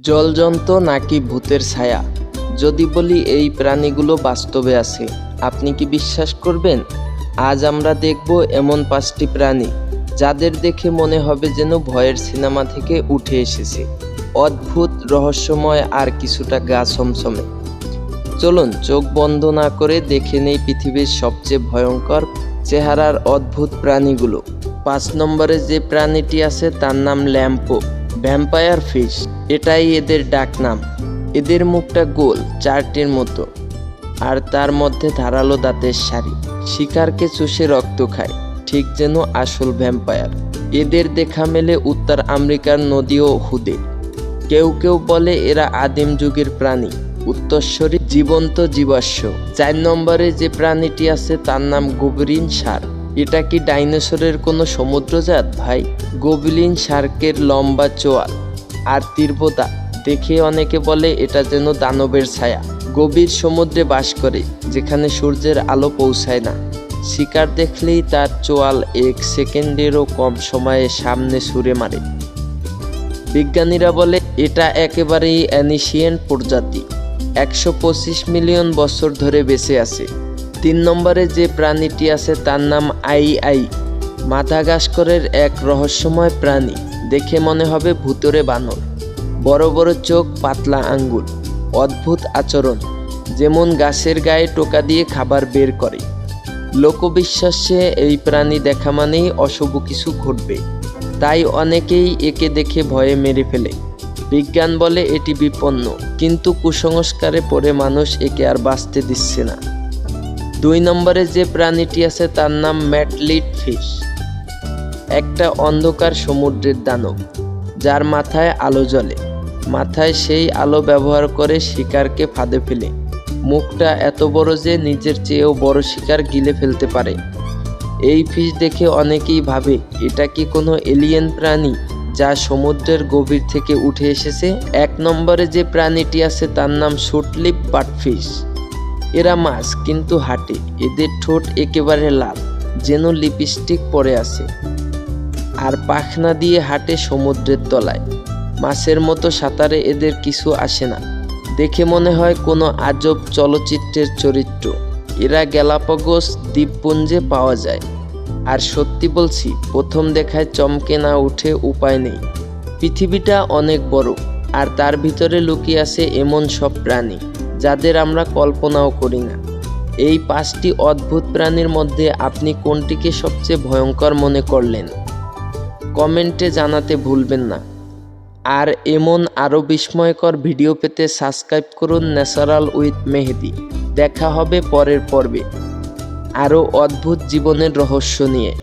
জলজন্ত নাকি ভূতের ছায়া? যদি বলি এই প্রাণীগুলো বাস্তবে আছে, আপনি কি বিশ্বাস করবেন? আজ আমরা দেখব এমন পাঁচটি প্রাণী, যাদের দেখে মনে হবে যেন ভয়ের সিনেমা থেকে উঠে এসেছে। অদ্ভুত, রহস্যময় আর কিছুটা গা ছমছমে। চলুন, চোখ বন্ধ না করে দেখে নেই পৃথিবীর সবচেয়ে ভয়ঙ্কর চেহারার অদ্ভুত প্রাণীগুলো। পাঁচ নম্বরে যে প্রাণীটি আছে তার নাম ল্যাম্পো। ভ্যাম্পায়ার ফিশ এটাই এদের ডাক নাম এদের মুখটা গোল, চারটির মতো। আর তার মধ্যে ধারালো দাঁতের সারি শিকারকে চুষে রক্ত খায়, ঠিক যেন আসল ভ্যাম্পায়ার এদের দেখা মেলে উত্তর আমেরিকার নদী ও হুদে। কেউ কেউ বলে এরা আদিম যুগের প্রাণী। উত্তরস্বরী জীবন্ত জীবাশ্ম। চার নম্বরে যে প্রাণীটি আছে তার নাম গোবরিন সার। এটা কি ডাইনোসরের কোনো সমুদ্রজাত? ভাই, গোবলিন শার্কের লম্বা চোয়াল আর তীব্রতা দেখে অনেকে বলে এটা যেন দানবের ছায়া। গভীর সমুদ্রে বাস করে, যেখানে সূর্যের আলো পৌঁছায় না। শিকার দেখলেই তার চোয়াল এক সেকেন্ডেরও কম সময়ে সামনে সুরে মারে। বিজ্ঞানীরা বলে, এটা একেবারেই অ্যানিশিয়েন্ট প্রজাতি। একশো পঁচিশ মিলিয়ন বছর ধরে বেঁচে আছে। তিন নম্বরে যে প্রাণীটি আছে তার নাম আই আই, মাদাগাস্করের এক রহস্যময় প্রাণী। দেখে মনে হবে ভুতুরে বানর। বড় বড় চোখ, পাতলা আঙ্গুল, অদ্ভুত আচরণ, যেমন গাছের গায়ে টোকা দিয়ে খাবার বের করে। লোকবিশ্বাসে এই প্রাণী দেখা মানেই অশুভ কিছু ঘটবে। তাই অনেকেই একে দেখে ভয়ে মেরে ফেলে। বিজ্ঞান বলে এটি বিপন্ন, কিন্তু কুসংস্কারে পড়ে মানুষ একে আর বাঁচতে দিচ্ছে না। দুই নম্বরে যে প্রাণীটি আছে তার নাম ম্যাটলিট ফিশ। একটা অন্ধকার সমুদ্রের দানব, যার মাথায় আলো জ্বলে। মাথায় সেই আলো ব্যবহার করে শিকারকে ফাঁদে ফেলে। মুখটা এত বড় যে নিজের চেয়েও বড় শিকার গিলে ফেলতে পারে। এই ফিশ দেখে অনেকেই ভাবে, এটা কি কোনো এলিয়েন প্রাণী যা সমুদ্রের গভীর থেকে উঠে এসেছে? এক নম্বরে যে প্রাণীটি আছে তার নাম শুটলিপ বাটফিশ। এরা মাছ, কিন্তু হাঁটে। এদের ঠোঁট একেবারে লাল, যেন লিপস্টিক পরে আছে। আর পাখনা দিয়ে হাঁটে সমুদ্রের তলায়। মাছের মতো সাঁতারে এদের কিছু আসে না। দেখে মনে হয় কোনো আজব চলচ্চিত্রের চরিত্র। এরা গ্যালাপাগোস দ্বীপপুঞ্জে পাওয়া যায়। আর সত্যি বলছি, প্রথম দেখায় চমকে না উঠে উপায় নেই। পৃথিবীটা অনেক বড়, আর তার ভিতরে লুকিয়ে আছে এমন সব প্রাণী। যাদের আমরা কল্পনাও করি না। এই পাঁচটি অদ্ভুত প্রাণীর মধ্যে আপনি কোনটিকে সবচেয়ে ভয়ঙ্কর মনে করলেন? কমেন্টে জানাতে ভুলবেন না। আর এমন আরও বিস্ময়কর ভিডিও পেতে সাবস্ক্রাইব করুন ন্যাচারাল উইথ মেহেদি। দেখা হবে পরের পর্বে। আরও অদ্ভুত জীবনের রহস্য নিয়ে।